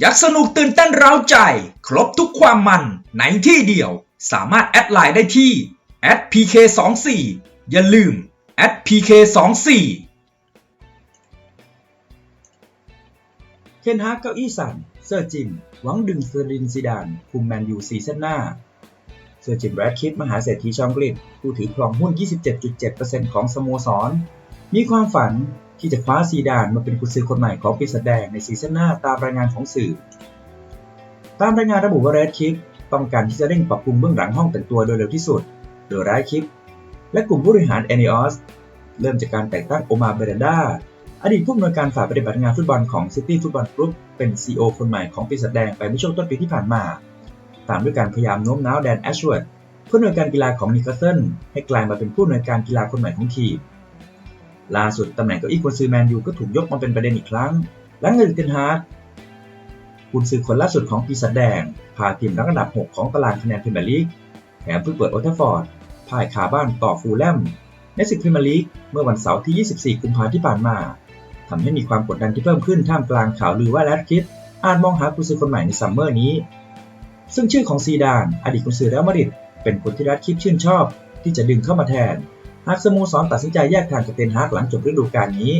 อยากสนุกตื่นเต้นเร้าใจ ครบทุกความมันในที่เดียว สามารถแอดไลน์ได้ที่ @pk24 อย่าลืม @pk24 เคนฮากเก้าอี้สั่นเซอร์จิมหวังดึงเซรินซิดาน คุมแมนยูซีซั่นหน้า เซอร์จิมแรดคิดมหาเศรษฐีชองกฤษผู้ถือครองหุ้น 27.7%ของสโมสร มีความฝัน ที่จะคว้าซีดานมาเป็นกุญซือคนใหม่ของปีศาจแดงในซีซั่นหน้าตามรายงานของสื่อ ตามรายงานระบุว่าแรดคิปต้องการที่จะเร่งปรับปรุงเบื้องหลังห้องแต่งตัวโดยเร็วที่สุด โดยแรดคิปและกลุ่มผู้บริหารแอนิออสเริ่มจากการแต่งตั้งโอมาเบรนดาอดีตผู้อำนวยการฝ่ายปฏิบัติงานฟุตบอลของซิตี้ฟุตบอลกรุ๊ปเป็น CEO คนใหม่ของปีศาจแดงไปเมื่อช่วงต้นปีที่ผ่านมา ตามด้วยการพยายามโน้มน้าวแดนแอชเวิร์ดผู้อำนวยการกีฬาของนิคาสเซิลให้กลายมาเป็นผู้อำนวยการกีฬาคนใหม่ของทีม ล่าสุดตำแหน่งเก้าอี้กุนซือแมนยูก็ถูกยกมาเป็นประเด็นอีกครั้ง หลังเงินเทนฮาร์ดกุนซือคนล่าสุดของปีศาจแดง พาทีมรั้งอันดับ 6 ของตารางคะแนนพรีเมียร์ลีกแถมเพิ่งเปิดโอลด์แทัฟอร์ดพ่ายคาบ้านต่อฟูลแลมในศึกพรีเมียร์ลีกเมื่อวันเสาร์ที่ 24 กุมภาพันธ์ที่ผ่านมาทำให้มีความกดดันที่เพิ่มขึ้นท่ามกลางข่าวลือว่าแรดคิดอาจมองหากุนซือคนใหม่ในซัมเมอร์นี้ ซึ่งชื่อของซีดาน อดีตกุนซือเรอัลมาดริดเป็นคนที่แรดคิดชื่นชอบ ที่จะดึงเข้ามาแทน หากสโมสรตัดสินใจแยกทางกับเทนฮากหลังจบฤดูกาลนี้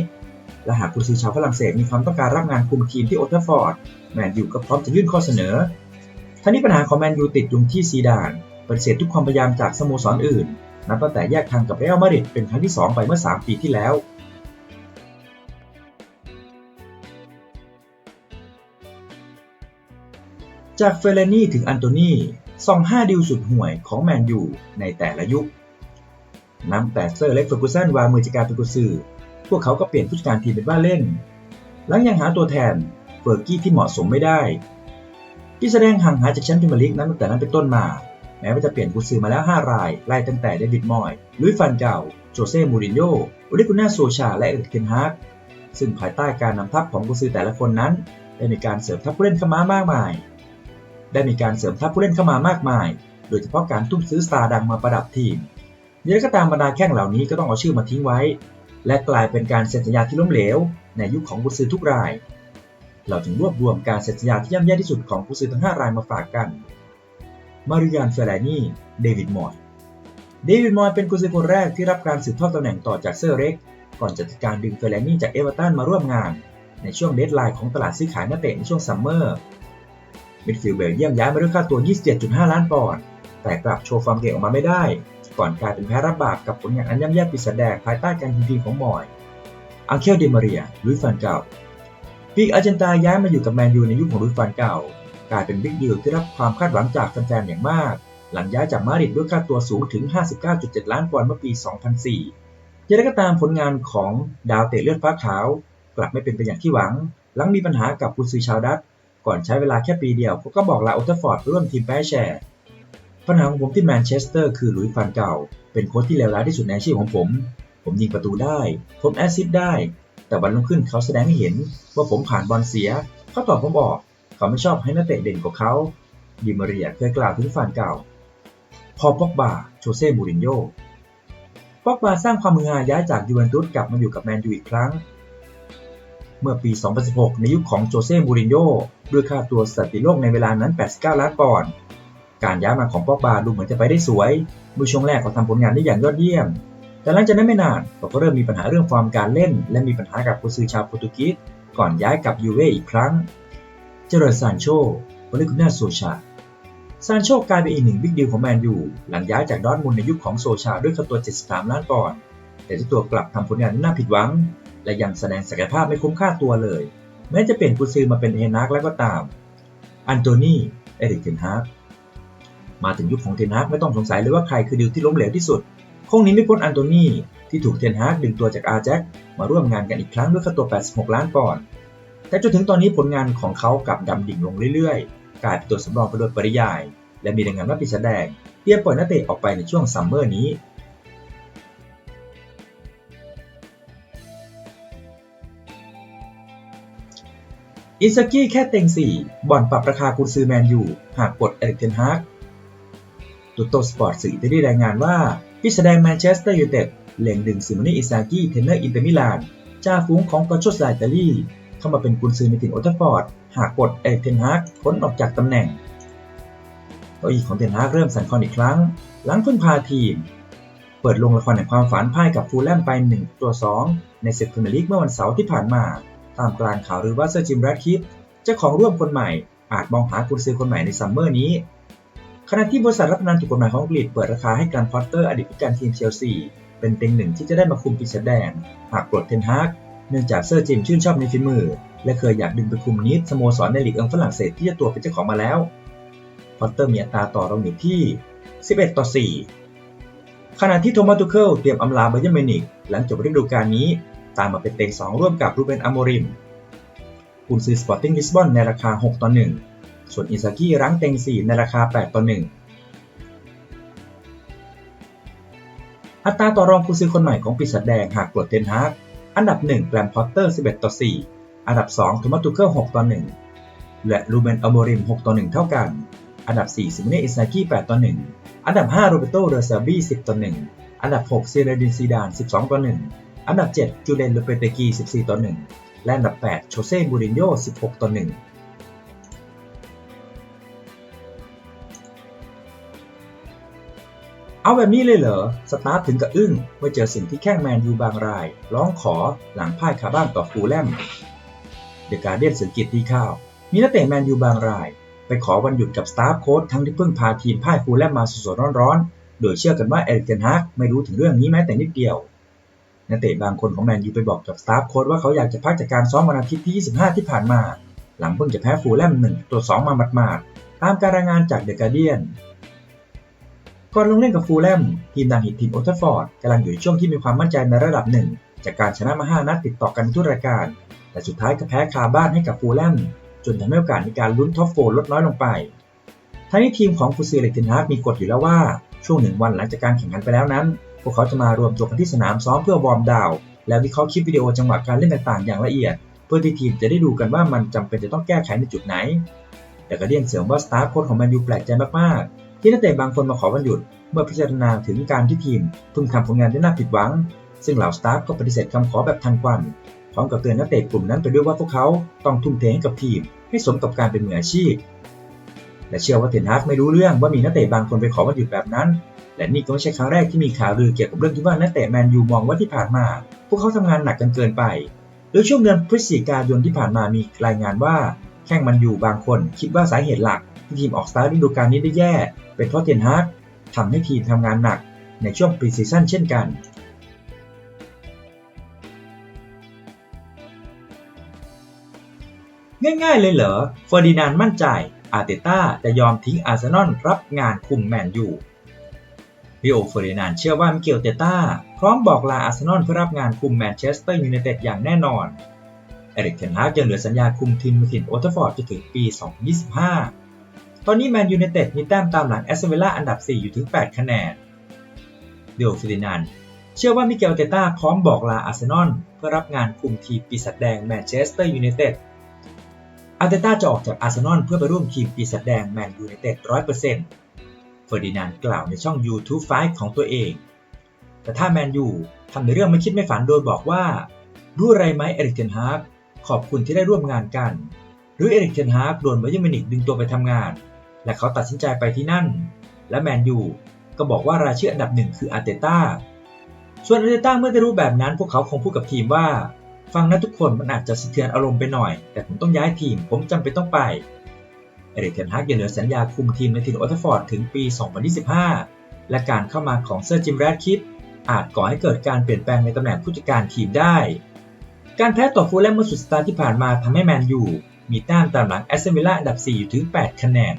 และหากกุนซือชาวฝรั่งเศสมีความต้องการรับงานคุมทีมที่โอลด์แทัฟฟอร์ด แมนยูก็พร้อมจะยื่นข้อเสนอทั้งนี้ปัญหาของแมนยูติดอยู่ที่ซีดานปฏิเสธทุกความพยายามจากสโมสรอื่น นับตั้งแต่แยกทางกับเรอัลมาดริดเป็นครั้งที่ 2 ไปเมื่อ 3 ปีที่แล้วจากเฟเรนี่ถึงอันโตนีส่อง5ดิวสุดห่วยของแมนยูในแต่ละยุค นับแต่เซอร์เล็กเฟอร์กูสันวางมือจากการเป็นกุซือ พวกเขาก็เปลี่ยนผู้จัดการทีมเป็นบ้าเล่น หลังยังหาตัวแทนเฟอร์กี้ที่เหมาะสมไม่ได้ ที่แสดงห่างหายจากแชมป์พรีเมียร์ลีกนั้นตั้งแต่นั้นเป็นต้นมา แม้ว่าจะเปลี่ยนกุซือมาแล้ว 5 ราย ไล่ตั้งแต่เดวิดมอยลุยฟันเก่า โจเซ่ มูรินโญ่โอลิกุน่าโซชา และเอริกเทนฮากซึ่งภายใต้การนำทัพของกุซือแต่ละคนนั้น ได้มีการเสริมทัพผู้เล่นเข้ามามากมาย ได้มีการเสริมทัพผู้เล่นเข้ามามากมาย โดยเฉพาะการทุ่มซื้อสตาร์ดังมาประดับทีม ยวก็ตามบรรดาแข้งเหล่านี้ก็ต้องเอาชื่อมาทิ้งไว้ และกลายเป็นการเซ็นสัญญาที่ล้มเหลว ในยุคของกุซือทุกราย เราจึงรวบรวมการเซ็นสัญญาที่ย่ำแย่ที่สุดของกุซือทั้ง 5 รายมาฝากกัน มาริยานเฟรนี่เดวิดมอยเดวิดมอยเป็นกุซือคนแรกที่รับการสืบทอดตำแหน่งต่อจากเซอร์เร็ก ก่อนจะจัดการดึงเฟรนี่จากเอเวอร์ตันมาร่วมงาน ในช่วงเดดไลน์ของตลาดซื้อขายนักเตะในช่วงซัมเมอร์มิดฟิลด์เบลเยียมย้ายมาด้วยค่าตัว 27.5 ล้านปอนด์แต่กลับโชว์ฟอร์มเก่งออกมาไม่ได้ ก่อนกลายเป็นแพ้รับบาปกับผลงานอันย่ำแย่ปีศาจแดงภายใต้การคุมทีมของมอยอังเคลเดมาเรียลุยฟันเก่าปีกอาร์เจนตาย้ายมาอยู่กับแมนยูในยุคของลุยฟันเก่า กลายเป็นบิ๊กดีลที่รับความคาดหวังจากแฟนๆอย่างมาก หลังย้ายจากมาดริดด้วยค่าตัวสูงถึง 59.7 ล้านปอนด์เมื่อปี 2004ย่างไรก็ตามผลงานของดาวเตะเลือดฟ้าขาว กลับไม่เป็นไปอย่างที่หวัง หลังมีปัญหากับกุนซือชาวดัตช์ก่อนใช้เวลาแค่ปีเดียวเขาก็บอกลาโอลด์แทัฟฟอร์ดร่วมทีมแพ้แชร์ ปัญหาของผมที่แมนเชสเตอร์คือหลุยส์ฟันเก่า เป็นโค้ชที่เลวร้ายที่สุดในอาชีพของผม ผมยิงประตูได้ ผมแอสซิสได้ แต่วันรุ่งขึ้นเขาแสดงให้เห็นว่าผมผ่านบอลเสีย เขาตอบผมบอก เขาไม่ชอบให้นักเตะเด่นกว่าเขาดิมาเรียเคยกล่าวถึงฟันเก่า พอป็อกบาโจเซ่มูรินโญ่ป็อกบาสร้างความมือหาย้ายจากยูเวนตุสกลับมาอยู่กับแมนยูอีกครั้ง เมื่อปี 2016 ในยุคของโจเซ่มูรินโญ่ด้วยค่าตัวสถิติโลกในเวลานั้น 89 ล้านปอนด์ การย้ายมาของปอกบาดูเหมือนจะไปได้สวยเมื่อช่วงแรกเขาทำผลงานได้อย่างยอดเยี่ยม แต่หลังจากนั้นไม่นานเขาก็เริ่มมีปัญหาเรื่องฟอร์มการเล่น และมีปัญหากับกุซือชาวโปรตุเกสก่อนย้ายกลับยูเว่อีกครั้ง เจอร์ซานโชโอลิกุน่าโซชา ซานโชกลายเป็นอีกหนึ่งบิ๊กดีลของแมนยูหลังย้ายจากดอทมุนในยุคของโซชาด้วยค่าตัว 73 ล้านปอนด์ แต่เจ้าตัวกลับทำผลงานน่าผิดหวัง และยังแสดงศักยภาพไม่คุ้มค่าตัวเลย แม้จะเปลี่ยนกุซือมาเป็นเฮนักแล้วก็ตาม อันโตนี เอริกเทนฮาก มาถึงยุคของเทนฮากไม่ต้องสงสัยเลยว่าใครคือดีลที่ล้มเหลวที่สุด คงนี้ไม่พ้นอันโตนีที่ถูกเทนฮากดึงตัวจากอาแจ็คมาร่วมงานกันอีกครั้งด้วยค่าตัว 86 ล้านปอนด์แต่จนถึงตอนนี้ผลงานของเขากลับดำดิ่งลงเรื่อยๆ กลายเป็นตัวสำรองไปโดยปริยาย และมีรายงานว่าปีศาจแดงเตรียมปล่อยนักเตะออกไปในช่วงซัมเมอร์นี้อิซากิแค่เต็ง4บ่อนปรับราคากุนซือแมนยูหากปลดเอริกเทนฮาก ตุโตสปอร์ตสื่ออิตาลีรายงานว่าพิสแดงแมนเชสเตอร์ยูไนเต็ดเล็งดึงซิโมนีอิซากิเทรนเนอร์อินเตอร์มิลานจ่าฝูงของกอโชสไลอิตาลีเข้ามาเป็นกุนซือในถิ่นโอทัฟฟอร์ด หากปลดเอกเทนฮากพ้นออกจากตำแหน่งเก้าอี้ของเทนฮากเริ่มสั่นคลอนอีกครั้ง หลังเพิ่งพาทีม เปิดลงละครแห่งความฝันพ่ายกับฟูลแลมไป1ตัว2ในศึกพรีเมียร์ลีกเมื่อวันเสาร์ที่ผ่านมา ตามกลางข่าวหรือว่าเซอร์จิมแรดคิปเจ้าของร่วมคนใหม่อาจมองหากุนซือคนใหม่ในซัมเมอร์นี้ ขณะที่บริษัทรับพนันถูกกฎหมายของอังกฤษเปิดราคาให้การพอตเตอร์อดีตผู้การทีมเชลซีเป็นเต็งหนึ่งที่จะได้มาคุมปีศาจแดง หากปลดเทนฮากเนื่องจากเซอร์จิมชื่นชอบในฝีมือ และเคยอยากดึงไปคุมนิดสโมสรในลีกเอิงฝรั่งเศสที่จะตัวเป็นเจ้าของมาแล้ว พอตเตอร์มีอัตราต่อรองอยู่ที่ 11 ต่อ 4 ขณะที่โทมัสตูเคิลเตรียมอำลาไบเยร์นมินิกหลังจบฤดูกาลนี้ ตามมาเป็นเต็ง2 ร่วมกับรูเบนอโมริมกุนซือสปอร์ติ้งลิสบอนในราคา 6 ต่อ 1 ส่วนอิซากิรั้งเต็ง 4 ในราคา 8 ต่อ 1 อัตราต่อรองกุนซือคนใหม่ของปีศาจแดงหากปลดเทนฮากอันดับ 1 แกรมพอตเตอร์ 11 ต่อ 4 อันดับ2โทมัสตูเคิล6ต่อ 1 และรูเบนอโมริม 6 ต่อ 1 เท่ากัน อันดับ 4 ซิมเนอิซากิ 8 ต่อ 1 อันดับ 5 โรเบโตเรซาบี10 ต่อ 1 อันดับ6เซเรดินซีดาน 12 ต่อ 1 อันดับ 7 จูเลนโลเปเตกี 14 ต่อ 1 และอันดับ 8 โชเซ่บูรินโญ่ 16 ต่อ 1 เอาแบบนี้เลยเหรอ สตาร์ทถึงกับอึ้งเมื่อเจอสิ่งที่แข้งแมนยูบางราย ร้องขอหลังพ่ายคาบ้านต่อฟูลแลม เดอะการเดียนสื่อกิจดีข่าว มีนักเตะแมนยูบางราย ไปขอวันหยุดกับสตาฟโค้ชทั้งที่เพิ่งพาทีมพ่ายฟูลแลมมาสดๆร้อนๆ โดยเชื่อกันว่าเอริกเทนฮากไม่รู้ถึงเรื่องนี้แม้แต่นิดเดียว นักเตะบางคนของแมนยูไปบอกกับสตาฟโค้ชว่าเขาอยากจะพักจากการซ้อมวันอาทิตย์ที่ 25 ที่ผ่านมา หลังเพิ่งจะแพ้ฟูลแลม1ตัว2มาหมาดๆตามการรายงานจากเดอะการเดียน ก่อนลงเล่นกับฟูลแลมทีมดังหิตทีมโอลด์แทัฟฟอร์ดกำลังอยู่ในช่วงที่มีความมั่นใจในระดับหนึ่ง จากการชนะมา5นัดติดต่อกันทุกรายการ แต่สุดท้ายก็แพ้คาบ้านให้กับฟูลแลมจนทำให้โอกาสในการลุ้นท็อปโฟลดน้อยลงไปทั้งนี้ทีมของฟูซิเลตินฮาร์มีกฎอยู่แล้วว่า ช่วงหนึ่งวันหลังจากการแข่งขันไปแล้วนั้น พวกเขาจะมารวมตัวกันที่สนามซ้อมเพื่อวอร์มดาวน์และวิเคราะห์คลิปวิดีโอจังหวะการเล่นต่างๆ อย่างละเอียด เพื่อที่ทีมจะได้ดูกันว่ามันจำเป็นจะต้องแก้ไขในจุดไหน แต่ก็เดียนเสริมว่าสตาฟโค้ชของแมนยูแปลกใจมากๆ ที่นักเตะบางคนมาขอวันหยุด เมื่อพิจารณาถึงการที่ทีมเพิ่งทำผลงานได้น่าผิดหวัง ซึ่งเหล่าสตาฟก็ปฏิเสธคำขอแบบทันควันพร้อมกับเตือนนักเตะกลุ่มนั้นไปด้วยว่าพวกเขาต้องทุ่มเทให้กับทีม ให้สมกับการเป็นมืออาชีพ และเชื่อว่าเทนฮากไม่รู้เรื่องว่ามีนักเตะบางคนไปขอวันหยุดแบบนั้น และนี่ก็ไม่ใช่ครั้งแรกที่มีข่าวลือเกี่ยวกับเรื่องที่ว่านักเตะแมนยูมองว่าที่ผ่านมา พวกเขาทำงานหนักกันเกินไปโดยช่วงเดือนพฤศจิกายนที่ผ่านมามีรายงานว่าแข้งมันยูบางคนคิดว่าสาเหตุหลัก ที่ทีมออกสตาร์ทฤดูกาลนี้ได้แย่ เป็นเพราะเทนฮากทำให้ทีมทำงานหนักในช่วงปรีซีซั่นเช่นกัน ง่ายๆเลยเหรอเฟอร์ดินานมั่นใจ อาร์เตต้าจะยอมทิ้งอาร์เซนอลรับงานคุมแมนยูริโอเฟอร์ดินานเชื่อว่ามิเกลเตต้า พร้อมบอกลาอาร์เซนอลเพื่อรับงานคุมแมนเชสเตอร์ยูไนเต็ดอย่างแน่นอน เอริกเทนฮากยังเหลือสัญญาคุมทีมมือถิ่นโอเทฟอร์ดจนถึงปี 2025 ตอนนี้แมนยูไนเต็ดมีแต้มตามหลังแอสตันวิลล่าอันดับ 4 อยู่ถึง 8 คะแนน เดียวฟิลินัน เชื่อว่ามิเกลเตต้าพร้อมบอกลาอาร์เซนอลเพื่อรับงานคุมทีมปีศาจแดงแมนเชสเตอร์ยูไนเต็ด อาร์เตต้าจะออกจากอาร์เซนอลเพื่อไปร่วมทีมปีศาจแดงแมนยูไนเต็ดร้อยเปอร์เซ็นต์เฟอร์ดินานกล่าวในช่อง YouTube 5ของตัวเอง แต่ถ้าแมนยูทำในเรื่องไม่คิดไม่ฝันโดยบอกว่ารู้อะไรไหมเอริกเทนฮากขอบคุณที่ได้ร่วมงานกัน หรือเอริกเทนฮากโดนไบเยอร์มินิกดึงตัวไปทำงาน และเขาตัดสินใจไปที่นั่น และแมนยูก็บอกว่ารายชื่ออันดับหนึ่งคืออาร์เตต้า ส่วนอาร์เตต้าเมื่อได้รู้แบบนั้น พวกเขาคงพูดกับทีมว่า ฟังนะทุกคนมันอาจจะสะเทือนอารมณ์ไปหน่อย แต่ผมต้องย้ายทีม ผมจำเป็นต้องไป เอริกเทนฮากยังเหลือสัญญาคุมทีมในทีมโอทัฟฟอร์ดถึงปี 2025 และการเข้ามาของเซอร์จิมแรดคิดอาจก่อให้เกิดการเปลี่ยนแปลงในตำแหน่งผู้จัดการทีมได้ การแพ้ต่อฟูลแลมเมื่อสุดสัปดาห์ที่ผ่านมาทำให้แมนยูมีแต้มตามหลังแอสตันวิลล่าอันดับ 4 อยู่ถึง 8 คะแนน